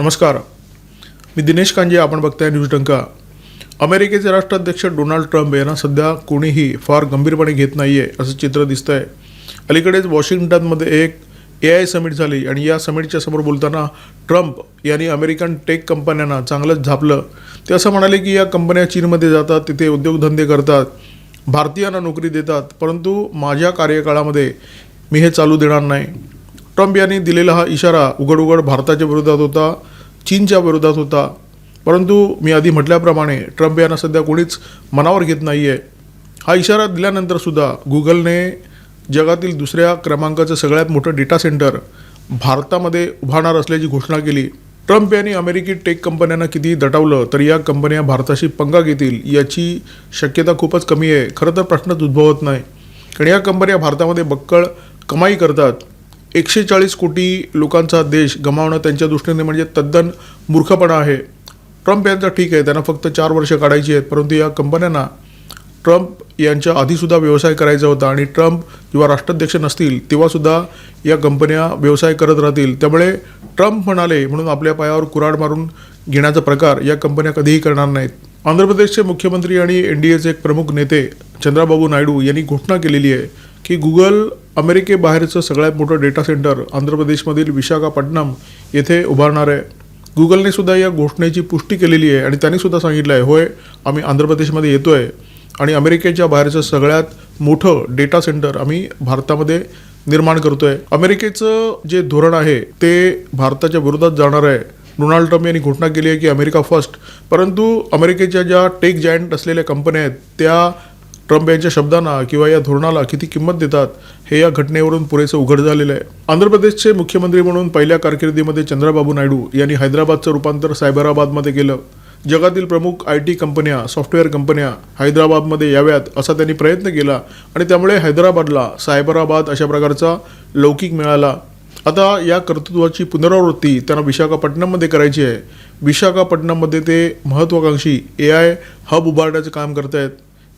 नमस्कार. मी दिनेश कांजे आपण बघताय न्यूज डंका. अमेरिकेचे राष्ट्राध्यक्ष डोनाल्ड ट्रम्प यांना सध्या कोणीही फार गंभीरपणे घेत नाही आहे असं चित्र दिसतं आहे अलीकडेच वॉशिंग्टनमध्ये एक ए आय समिट झाली आणि या समिटच्या समोर बोलताना ट्रम्प यांनी अमेरिकन टेक कंपन्यांना चांगलंच झापलं. ते असं म्हणाले की या कंपन्या चीनमध्ये जातात तिथे उद्योगधंदे करतात भारतीयांना नोकरी देतात परंतु माझ्या कार्यकाळामध्ये मी हे चालू देणार नाही. ट्रम्प यांनी दिलेला हा इशारा उघड उघड भारताच्या विरोधात होता. चीनच्या विरोधात होता. परंतु मी आधी म्हटल्याप्रमाणे ट्रम्प यांना सध्या कोणीच मनावर घेत नाही आहे हा इशारा दिल्यानंतरसुद्धा गुगलने जगातील दुसऱ्या क्रमांकाचं सगळ्यात मोठं डेटा सेंटर भारतामध्ये उभारणार असल्याची घोषणा केली. ट्रम्प यांनी अमेरिकी टेक कंपन्यांना किती दटावलं तर या कंपन्या भारताशी पंगा घेतील याची शक्यता खूपच कमी आहे. खरं तर प्रश्नच उद्भवत नाही. कारण या कंपन्या भारतामध्ये बक्कळ कमाई करतात. एकशे चाळीस कोटी लोकांचा देश गमावणं त्यांच्या दृष्टीने म्हणजे तद्दन मूर्खपणा आहे. ट्रम्प यांचं ठीक आहे त्यांना फक्त चार वर्ष काढायची आहेत परंतु या कंपन्यांना ट्रम्प यांच्या आधीसुद्धा व्यवसाय करायचा होता आणि ट्रम्प जेव्हा राष्ट्राध्यक्ष नसतील तेव्हासुद्धा या कंपन्या व्यवसाय करत राहतील. त्यामुळे ट्रम्प म्हणाले म्हणून आपल्या पायावर कुऱ्हाड मारून घेण्याचा प्रकार या कंपन्या कधीही करणार नाहीत. आंध्र प्रदेशचे मुख्यमंत्री आणि एन डी एचे एक प्रमुख नेते चंद्राबाबू नायडू यांनी घोषणा केलेली आहे की गुगल अमेरिकेबाहेरचं सगळ्यात मोठं डेटा सेंटर आंध्र प्रदेशमधील विशाखापट्टणम येथे उभारणार आहे. गुगलने सुद्धा या घोषणेची पुष्टी केलेली आहे आणि त्यांनी सुद्धा सांगितलं आहे होय आम्ही आंध्र प्रदेशमध्ये येतो आहे आणि अमेरिकेच्या बाहेरचं सगळ्यात मोठं डेटा सेंटर आम्ही भारतामध्ये निर्माण करतो आहे अमेरिकेचं जे धोरण आहे ते भारताच्या विरोधात जाणार आहे. डोनाल्ड ट्रम्प यांनी घोषणा केली आहे की अमेरिका फर्स्ट परंतु अमेरिकेच्या ज्या टेक जायंट असलेल्या कंपन्या आहेत त्या ट्रम्प यांच्या शब्दांना किंवा या धोरणाला किती किंमत देतात हे या घटनेवरून पुरेसं उघड झालेलं आहे. आंध्र प्रदेशचे मुख्यमंत्री म्हणून पहिल्या कारकिर्दीमध्ये चंद्रबाबू नायडू यांनी हैदराबादचं रूपांतर सायबराबादमध्ये केलं. जगातील प्रमुख आय टी कंपन्या सॉफ्टवेअर कंपन्या हैदराबादमध्ये याव्यात असा त्यांनी प्रयत्न केला आणि त्यामुळे हैदराबादला सायबराबाद अशा प्रकारचा लौकिक मिळाला. आता या कर्तृत्वाची पुनरावृत्ती त्यांना विशाखापट्टणममध्ये करायची आहे. विशाखापट्टणममध्ये ते महत्त्वाकांक्षी ए आय हब उभारण्याचं काम करत आहेत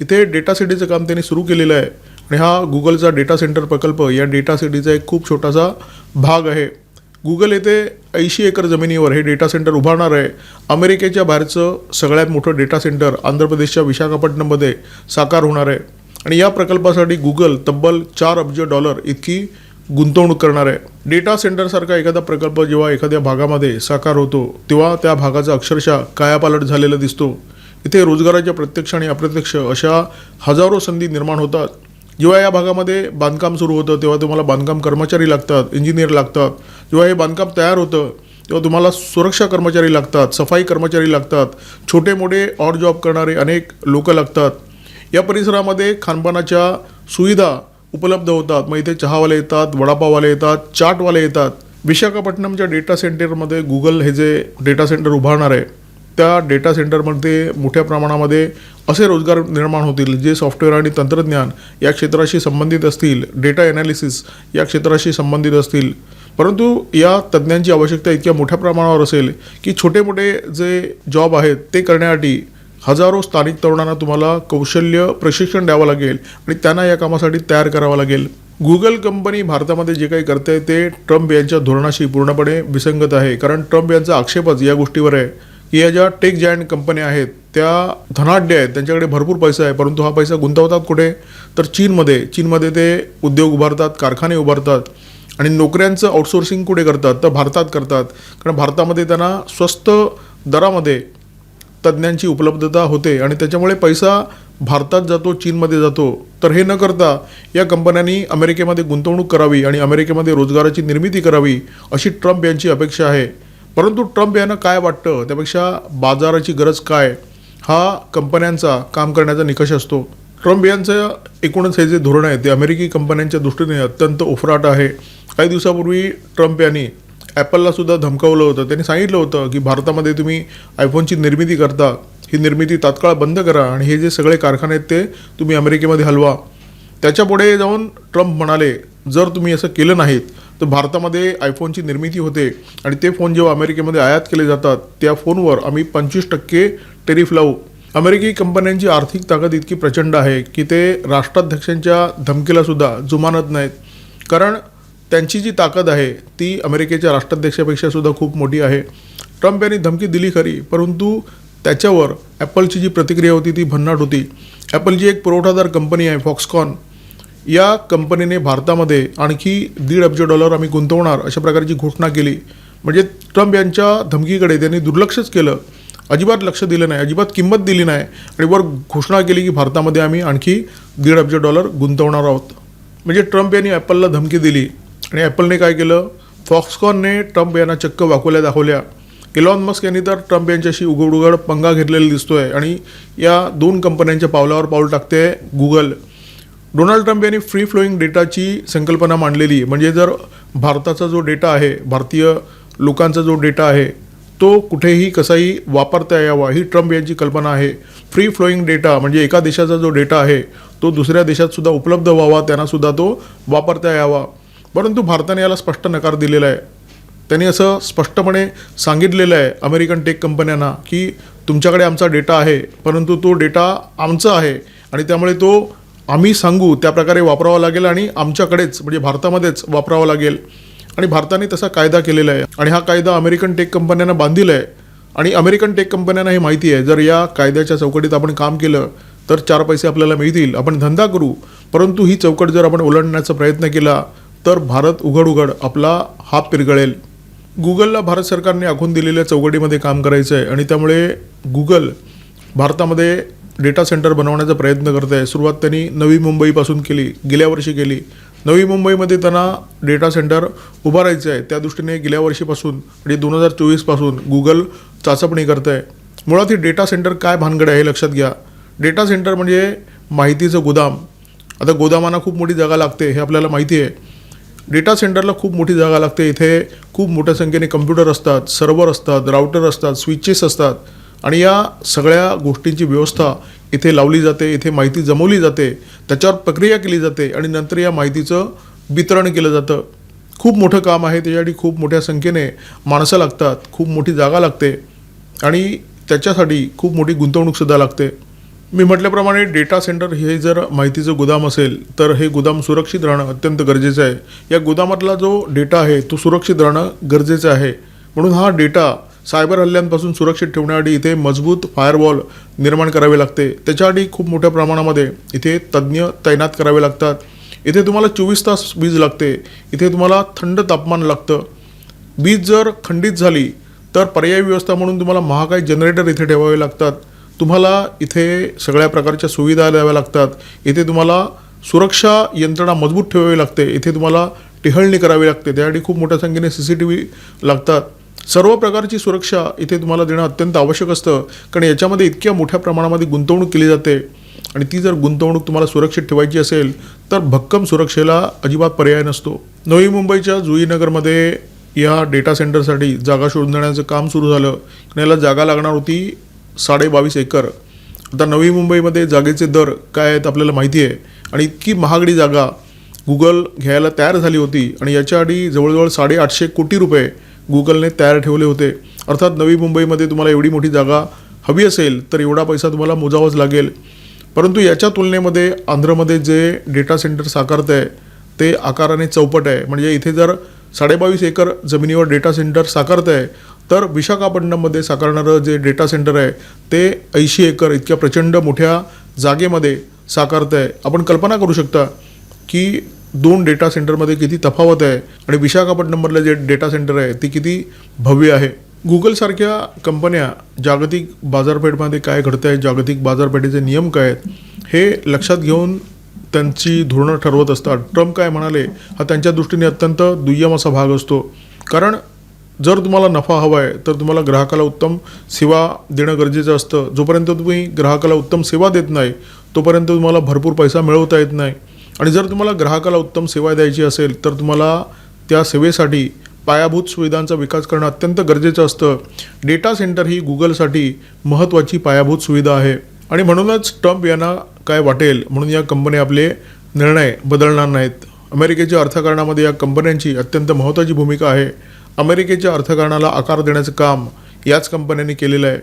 इथे डेटा सिटीचं काम त्यांनी सुरू केलेलं आहे. आणि हा गुगलचा डेटा सेंटर प्रकल्प या डेटा सिटीचा एक खूप छोटासा भाग आहे. गुगल येथे ऐंशी एकर जमिनीवर हे डेटा सेंटर उभारणार आहे. अमेरिकेच्या बाहेरचं सगळ्यात मोठं डेटा सेंटर आंध्र प्रदेशच्या विशाखापट्टणममध्ये साकार होणार आहे. आणि या प्रकल्पासाठी गुगल तब्बल चार अब्ज डॉलर इतकी गुंतवणूक करणार आहे. डेटा सेंटरसारखा एखादा प्रकल्प जेव्हा एखाद्या भागामध्ये साकार होतो तेव्हा त्या भागाचा अक्षरशः कायापालट झालेला दिसतो. इथे रोजगाराच्या प्रत्यक्ष आणि अप्रत्यक्ष अशा हजारो संधी निर्माण होतात. जेव्हा या भागामध्ये बांधकाम सुरू होतं तेव्हा तुम्हाला बांधकाम कर्मचारी लागतात इंजिनियर लागतात. जेव्हा हे बांधकाम तयार होतं तेव्हा तुम्हाला सुरक्षा कर्मचारी लागतात सफाई कर्मचारी लागतात. छोटे मोठे ऑड जॉब करणारे अनेक लोक लागतात. या परिसरामध्ये खानपानाच्या सुविधा उपलब्ध होतात. मग इथे चहावाले येतात वडापाववाले येतात चाटवाले येतात. विशाखापट्टणमच्या डेटा सेंटरमध्ये गुगल हे जे डेटा सेंटर उभारणार आहे त्या डेटा सेंटरमध्ये मोठ्या प्रमाणामध्ये असे रोजगार निर्माण होतील जे सॉफ्टवेअर आणि तंत्रज्ञान या क्षेत्राशी संबंधित असतील डेटा ॲनालिसिस या क्षेत्राशी संबंधित असतील. परंतु या तज्ज्ञांची आवश्यकता इतक्या मोठ्या प्रमाणावर असेल की छोटे मोठे जे जॉब आहेत ते करण्यासाठी हजारो स्थानिक तरुणांना तुम्हाला कौशल्य प्रशिक्षण द्यावं लागेल आणि त्यांना या कामासाठी तयार करावं लागेल. गुगल कंपनी भारतामध्ये जे काही करते ते ट्रम्प यांच्या धोरणाशी पूर्णपणे विसंगत आहे. कारण ट्रम्प यांचा आक्षेपच या गोष्टीवर आहे. या ज्या टेक जायंट कंपन्या आहेत त्या धनाढ्य आहेत त्यांच्याकडे भरपूर पैसा आहे परंतु हा पैसा गुंतवतात कुठे? तर चीनमध्ये. चीनमध्ये ते उद्योग उभारतात कारखाने उभारतात आणि नोकऱ्यांचं आउटसोर्सिंग कुठे करतात? तर भारतात करतात. कारण भारतामध्ये त्यांना स्वस्त दरामध्ये तज्ज्ञांची उपलब्धता होते आणि त्याच्यामुळे पैसा भारतात जातो चीनमध्ये जातो. तर हे न करता या कंपन्यांनी अमेरिकेमध्ये गुंतवणूक करावी आणि अमेरिकेमध्ये रोजगाराची निर्मिती करावी अशी ट्रम्प यांची अपेक्षा आहे. परंतु ट्रम्प यांना काय वाटतं? त्यापेक्षा बाजाराची गरज काय? हा कंपन्यांचा काम करण्याचा निकष असतो. ट्रम्प यांचं एकूणच हे जे धोरण आहे ते अमेरिकी कंपन्यांच्या दृष्टीने अत्यंत उफराट आहे. काही दिवसापूर्वी ट्रम्प यांनी ॲपलला सुद्धा धमकावलं होतं. त्यांनी सांगितलं होतं की भारतामध्ये तुम्ही आयफोनची निर्मिती करता. ही निर्मिती तात्काळ बंद करा आणि हे जे सगळे कारखाने आहेत ते तुम्ही अमेरिकेमध्ये हलवा. त्याच्यापुढे जाऊन ट्रम्प म्हणाले जर तुम्ही असं केलं नाहीत तर भारतामध्ये आयफोनची निर्मिती होते आणि ते फोन जेव्हा अमेरिकेमध्ये आयात केले जातात त्या फोनवर आम्ही पंचवीस टक्के टेरिफ लावू. अमेरिकी कंपन्यांची आर्थिक ताकद इतकी प्रचंड आहे की ते राष्ट्राध्यक्षांच्या धमकीला सुद्धा जुमानत नाहीत. कारण त्यांची जी ताकद आहे ती अमेरिकेच्या राष्ट्राध्यक्षापेक्षा सुद्धा खूप मोठी आहे. ट्रम्प यांनी धमकी दिली खरी परंतु त्याच्यावर ॲपलची जी प्रतिक्रिया होती ती भन्नाट होती. ॲपलची एक पुरवठादार कंपनी आहे फॉक्सकॉन या कंपनीने भारतामध्ये आणखी दीड अब्ज डॉलर आम्ही गुंतवणार अशा प्रकारची घोषणा केली. म्हणजे ट्रम्प यांच्या धमकीकडे त्यांनी दुर्लक्षच केलं. अजिबात लक्ष दिलं नाही अजिबात किंमत दिली नाही आणि वर घोषणा केली की भारतामध्ये आम्ही आणखी दीड अब्ज डॉलर गुंतवणार आहोत. म्हणजे ट्रम्प यांनी ॲपलला धमकी दिली आणि ॲपलने काय केलं? फॉक्सकॉनने ट्रम्प यांना चक्क वाकवल्या दाखवल्या. इलॉन मस्क यांनी तर ट्रम्प यांच्याशी उघड उघड पंगा घेतलेला दिसतोय आणि या दोन कंपन्यांच्या पावलावर पाऊल टाकते गुगल. डोनाल्ड ट्रम्प यांनी फ्री फ्लोईंग डेटाची संकल्पना मांडलेली म्हणजे जर भारताचा जो डेटा आहे भारतीय लोकांचा जो डेटा आहे तो कुठेही कसाही वापरता यावा ही ट्रम्प यांची कल्पना आहे. फ्री फ्लोईंग डेटा म्हणजे एका देशाचा जो डेटा आहे तो दुसऱ्या देशातसुद्धा उपलब्ध व्हावा त्यांनासुद्धा तो वापरता यावा. परंतु भारताने याला स्पष्ट नकार दिलेला आहे. त्यांनी असं स्पष्टपणे सांगितलेलं आहे अमेरिकन टेक कंपन्यांना की तुमच्याकडे आमचा डेटा आहे परंतु तो डेटा आमचा आहे आणि त्यामुळे तो आम्ही सांगू त्या प्रकारे वापरावा लागेल आणि आमच्याकडेच म्हणजे भारतामध्येच वापरावा लागेल. आणि भारताने तसा कायदा केलेला आहे. आणि हा कायदा अमेरिकन टेक कंपन्यांना बांधील आहे. आणि अमेरिकन टेक कंपन्यांना हे माहिती आहे जर या कायद्याच्या चौकटीत आपण काम केलं तर चार पैसे आपल्याला मिळतील. आपण धंदा करू परंतु ही चौकट जर आपण ओलांडण्याचा प्रयत्न केला तर भारत उघड उघड आपला हात पिरगळेल. गुगलला भारत सरकारने आखून दिलेल्या चौकटीमध्ये काम करायचं आहे आणि त्यामुळे गुगल भारतामध्ये डेटा सेंटर बनवण्याचा प्रयत्न करत आहे सुरुवात त्यांनी नवी मुंबईपासून केली गेल्या वर्षी केली. नवी मुंबईमध्ये त्यांना डेटा सेंटर उभारायचं आहे. त्या दृष्टीने गेल्या वर्षीपासून म्हणजे दोन हजार चोवीसपासून गुगल चाचपणी करत आहे मुळात ही डेटा सेंटर काय भानगड आहे हे लक्षात घ्या. डेटा सेंटर म्हणजे माहितीचं गोदाम. आता गोदामांना खूप मोठी जागा लागते हे आपल्याला माहिती आहे. डेटा सेंटरला खूप मोठी जागा लागते. इथे खूप मोठ्या संख्येने कम्प्युटर असतात सर्व्हर असतात राउटर असतात स्विचेस असतात. आणि या सगळ्या गोष्टींची व्यवस्था इथे लावली जाते इथे माहिती जमवली जाते त्याच्यावर प्रक्रिया केली जाते आणि नंतर या माहितीचं वितरण केलं जातं. खूप मोठं काम आहे त्याच्यासाठी खूप मोठ्या संख्येने माणसं लागतात खूप मोठी जागा लागते आणि त्याच्यासाठी खूप मोठी गुंतवणूकसुद्धा लागते. मी म्हटल्याप्रमाणे डेटा सेंटर हे जर माहितीचं गोदाम असेल तर हे गोदाम सुरक्षित राहणं अत्यंत गरजेचं आहे. या गोदामातला जो डेटा आहे तो सुरक्षित राहणं गरजेचं आहे. म्हणून हा डेटा सायबर हल्ल्यांपासून सुरक्षित ठेवण्यासाठी इथे मजबूत फायरवॉल निर्माण करावे लागते. त्याच्यासाठी खूप मोठ्या प्रमाणामध्ये इथे तज्ज्ञ तैनात करावे लागतात. इथे तुम्हाला चोवीस तास वीज लागते. इथे तुम्हाला थंड तापमान लागतं. वीज जर खंडित झाली तर पर्यायी व्यवस्था म्हणून तुम्हाला महाकाय जनरेटर इथे ठेवावे लागतात. तुम्हाला इथे सगळ्या प्रकारच्या सुविधा द्याव्या लागतात. इथे तुम्हाला सुरक्षा यंत्रणा मजबूत ठेवावी लागते. इथे तुम्हाला टिहळणी करावी लागते. त्यासाठी खूप मोठ्या संख्येने सी सी टी व्ही लागतात. सर्व प्रकारची सुरक्षा इथे तुम्हाला देणं अत्यंत आवश्यक असतं. कारण याच्यामध्ये इतक्या मोठ्या प्रमाणामध्ये गुंतवणूक केली जाते. आणि ती जर गुंतवणूक तुम्हाला सुरक्षित ठेवायची असेल तर भक्कम सुरक्षेला अजिबात पर्याय नसतो. नवी मुंबईच्या जुईनगरमध्ये या डेटा सेंटरसाठी जागा शोधण्याचं काम सुरू झालं. याला जागा लागणार होती साडेबावीस एकर. आता नवी मुंबईमध्ये जागेचे दर काय आहेत आपल्याला माहिती आहे. आणि इतकी महागडी जागा गुगल घ्यायला तयार झाली होती. आणि याच्या आधी जवळजवळ साडेआठशे कोटी रुपये गुगलने तयार ठेवले होते. अर्थात नवी मुंबईमध्ये तुम्हाला एवढी मोठी जागा हवी असेल तर एवढा पैसा तुम्हाला मोजावाच लागेल. परंतु याच्या तुलनेमध्ये आंध्रमध्ये जे डेटा सेंटर साकारत आहे ते आकाराने चौपट आहे. म्हणजे इथे जर साडेबावीस एकर जमिनीवर डेटा सेंटर साकारत आहे तर विशाखापट्टणममध्ये साकारणारं जे डेटा सेंटर आहे ते ऐंशी एकर इतक्या प्रचंड मोठ्या जागेमध्ये साकारत आहे. आपण कल्पना करू शकता की दोन डेटा सेंटरमध्ये किती तफावत आहे आणि विशाखापट्टणमधलं जे डेटा सेंटर आहे ती किती भव्य आहे? गुगलसारख्या कंपन्या जागतिक बाजारपेठमध्ये काय घडतं आहे जागतिक बाजारपेठेचे नियम काय आहेत हे लक्षात घेऊन त्यांची धोरणं ठरवत असतात. ट्रम्प काय म्हणाले हा त्यांच्या दृष्टीने अत्यंत दुय्यम असा भाग असतो. कारण जर तुम्हाला नफा हवा आहे तर तुम्हाला ग्राहकाला उत्तम सेवा देणं गरजेचं असतं. जोपर्यंत तुम्ही ग्राहकाला उत्तम सेवा देत नाही तोपर्यंत तुम्हाला भरपूर पैसा मिळवता येत नाही. आणि जर तुम्हाला ग्राहकाला उत्तम सेवा द्यायची असेल तर तुम्हाला त्या सेवेसाठी पायाभूत सुविधांचा विकास करणं अत्यंत गरजेचं असतं. डेटा सेंटर ही गुगलसाठी महत्त्वाची पायाभूत सुविधा आहे. आणि म्हणूनच ट्रम्प यांना काय वाटेल म्हणून या कंपन्या आपले निर्णय बदलणार नाहीत. अमेरिकेच्या अर्थकारणामध्ये या कंपन्यांची अत्यंत महत्त्वाची भूमिका आहे. अमेरिकेच्या अर्थकारणाला आकार देण्याचं काम याच कंपन्यांनी केलेलं आहे.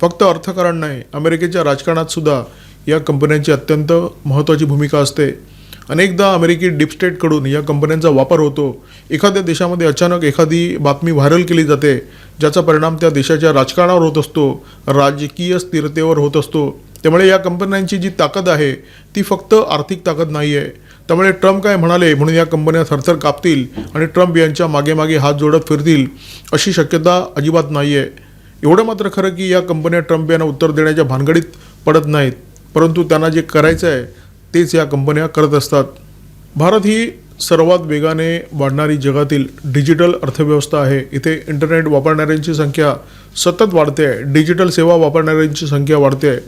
फक्त अर्थकारण नाही अमेरिकेच्या राजकारणात सुद्धा या कंपन्यांची अत्यंत महत्त्वाची भूमिका असते. अनेकदा अमेरिकी डिपस्टेटकडून या कंपन्यांचा वापर होतो. एखाद्या देशामध्ये अचानक एखादी बातमी व्हायरल केली जाते ज्याचा परिणाम त्या देशाच्या राजकारणावर होत असतो राजकीय स्थिरतेवर होत असतो. त्यामुळे या कंपन्यांची जी ताकद आहे ती फक्त आर्थिक ताकद नाही आहे त्यामुळे ट्रम्प काय म्हणाले म्हणून या कंपन्या थरथर कापतील आणि ट्रम्प यांच्या मागे मागे हात जोडत फिरतील अशी शक्यता अजिबात नाही आहे एवढं मात्र खरं की या कंपन्या ट्रम्प यांना उत्तर देण्याच्या भानगडीत पडत नाहीत. परंतु त्यांना जे करायचं आहे तेच या कंपन्या करत असतात. भारत ही सर्वात वेगाने वाढणारी जगातील डिजिटल अर्थव्यवस्था आहे. इथे इंटरनेट वापरणाऱ्यांची संख्या सतत वाढते आहे. डिजिटल सेवा वापरणाऱ्यांची संख्या वाढते आहे.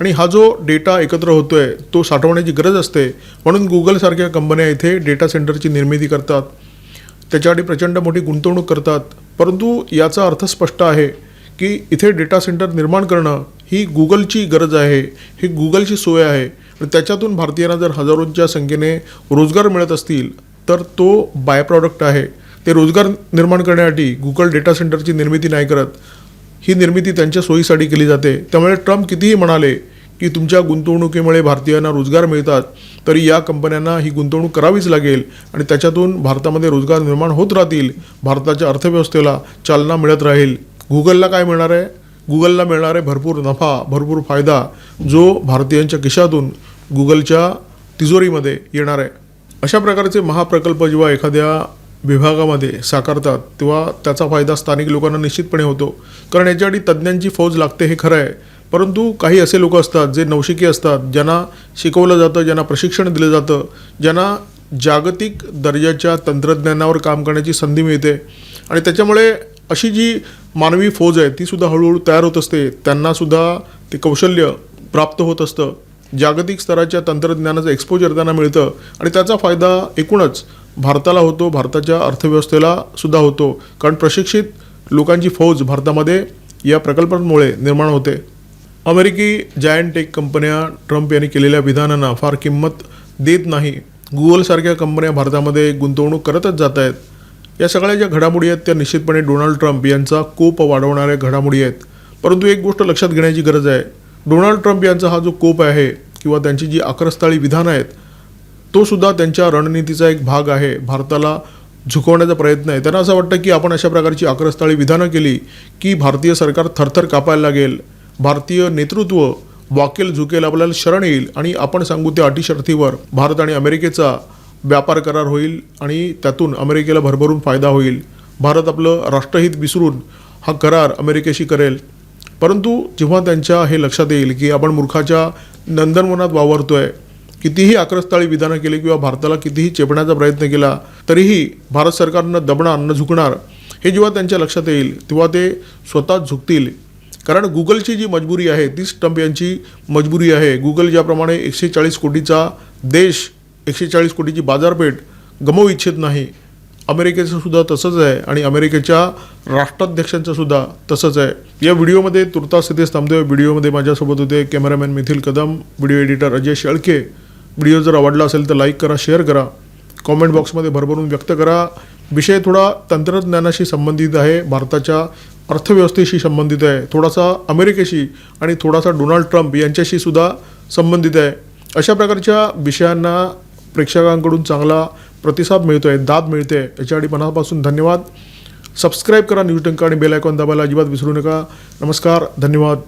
आणि हा जो डेटा एकत्र होतो आहे तो साठवण्याची गरज असते. म्हणून गुगलसारख्या कंपन्या इथे डेटा सेंटरची निर्मिती करतात. त्याच्यासाठी प्रचंड मोठी गुंतवणूक करतात. परंतु याचा अर्थ स्पष्ट आहे की इथे डेटा सेंटर निर्माण करणं ही गुगलची गरज आहे. ही गुगलची सोय आहे. त्याच्यातून भारतीयांना जर हजारोंच्या संख्येने रोजगार मिळत असतील तर तो बाय प्रॉडक्ट आहे. ते रोजगार निर्माण करण्यासाठी गुगल डेटा सेंटरची निर्मिती नाही करत. ही निर्मिती त्यांच्या सोयीसाठी केली जाते. त्यामुळे ट्रम्प कितीही म्हणाले की तुमच्या गुंतवणुकीमुळे भारतीयांना रोजगार मिळतात तरी या कंपन्यांना ही गुंतवणूक करावीच लागेल आणि त्याच्यातून भारतामध्ये रोजगार निर्माण होत राहतील भारताच्या अर्थव्यवस्थेला चालना मिळत राहील. गुगलला काय मिळणार आहे? गुगलला मिळणार आहे भरपूर नफा भरपूर फायदा जो भारतीयांच्या खिशातून गुगलच्या तिजोरीमध्ये येणार आहे. अशा प्रकारचे महाप्रकल्प जेव्हा एखाद्या विभागामध्ये साकारतात तेव्हा त्याचा फायदा स्थानिक लोकांना निश्चितपणे होतो. कारण याच्यासाठी तज्ज्ञांची फौज लागते हे खरं आहे. परंतु काही असे लोक असतात जे नवशिकी असतात ज्यांना शिकवलं जातं ज्यांना प्रशिक्षण दिलं जातं ज्यांना जागतिक दर्जाच्या तंत्रज्ञानावर काम करण्याची संधी मिळते. आणि त्याच्यामुळे अशी जी मानवी फौज आहे ती सुद्धा हळूहळू तयार होत असते. त्यांनासुद्धा ते कौशल्य प्राप्त होत असतं. जागतिक स्तराच्या तंत्रज्ञानाचं एक्सपोजर त्यांना मिळतं आणि त्याचा फायदा एकूणच भारताला होतो भारताच्या अर्थव्यवस्थेला सुद्धा होतो. कारण प्रशिक्षित लोकांची फौज भारतामध्ये या प्रकल्पांमुळे निर्माण होते. अमेरिकी जायंट टेक कंपन्या ट्रम्प यांनी केलेल्या विधानांना फार किंमत देत नाही. गुगलसारख्या कंपन्या भारतामध्ये गुंतवणूक करतच जात आहेत. या सगळ्या ज्या घडामोडी आहेत त्या निश्चितपणे डोनाल्ड ट्रम्प यांचा कोप वाढवणाऱ्या घडामोडी आहेत. परंतु एक गोष्ट लक्षात घेण्याची गरज आहे. डोनाल्ड ट्रम्प यांचा हा जो कोप आहे किंवा त्यांची जी आक्रस्ताळी विधानं आहेत तो सुद्धा त्यांच्या रणनीतीचा एक भाग आहे. भारताला झुकवण्याचा प्रयत्न आहे. त्यांना असं वाटतं की आपण अशा प्रकारची आक्रस्ताळी विधानं केली की भारतीय सरकार थरथर कापायला लागेल. भारतीय नेतृत्व वाकेल झुकेल आपल्याला शरण येईल आणि आपण सांगू त्या अटी शर्थीवर भारत आणि अमेरिकेचा व्यापार करार होईल आणि त्यातून अमेरिकेला भरभरून फायदा होईल. भारत आपलं राष्ट्रहित विसरून हा करार अमेरिकेशी करेल. परंतु जेव्हा त्यांच्या हे लक्षात येईल की आपण मूर्खाच्या नंदनवनात वावरतोय कितीही आक्रस्ताळी विधानं केली किंवा भारताला कितीही चेपण्याचा प्रयत्न केला तरीही भारत सरकारनं दबणार न झुकणार हे जेव्हा त्यांच्या लक्षात येईल तेव्हा ते स्वतः झुकतील. कारण गुगलची जी मजबुरी आहे तीच ट्रम्प यांची मजबुरी आहे. गुगल ज्याप्रमाणे एकशे चाळीस कोटीचा देश एकशे चाळीस कोटीची बाजारपेठ गमवू इच्छित नाही अमेरिकेचं सुद्धा तसंच आहे आणि अमेरिकेच्या राष्ट्राध्यक्षांचं सुद्धा तसंच आहे. या व्हिडिओमध्ये तुर्तास इथेच थांबतोय. व्हिडिओमध्ये माझ्यासोबत होते cameraman Mithil Kadam video editor Ajay Shelke. Video जर आवडला असेल तर लाईक करा शेअर करा. कॉमेंट बॉक्समध्ये भरभरून व्यक्त करा. विषय थोडा तंत्रज्ञानाशी संबंधित आहे भारताच्या अर्थव्यवस्थेशी संबंधित आहे. थोडासा अमेरिकेशी आणि थोडासा डोनाल्ड ट्रम्प यांच्याशी सुद्धा संबंधित आहे. अशा प्रकारच्या विषयांना प्रेक्षकांकडून चांगला प्रतिसाद मिळतो आहे दाद मिळते. याच्यासाठी मनापासून धन्यवाद. सबस्क्राईब करा न्यूज टंका आणि बेल आयकॉन दाबायला अजिबात विसरू नका. नमस्कार धन्यवाद.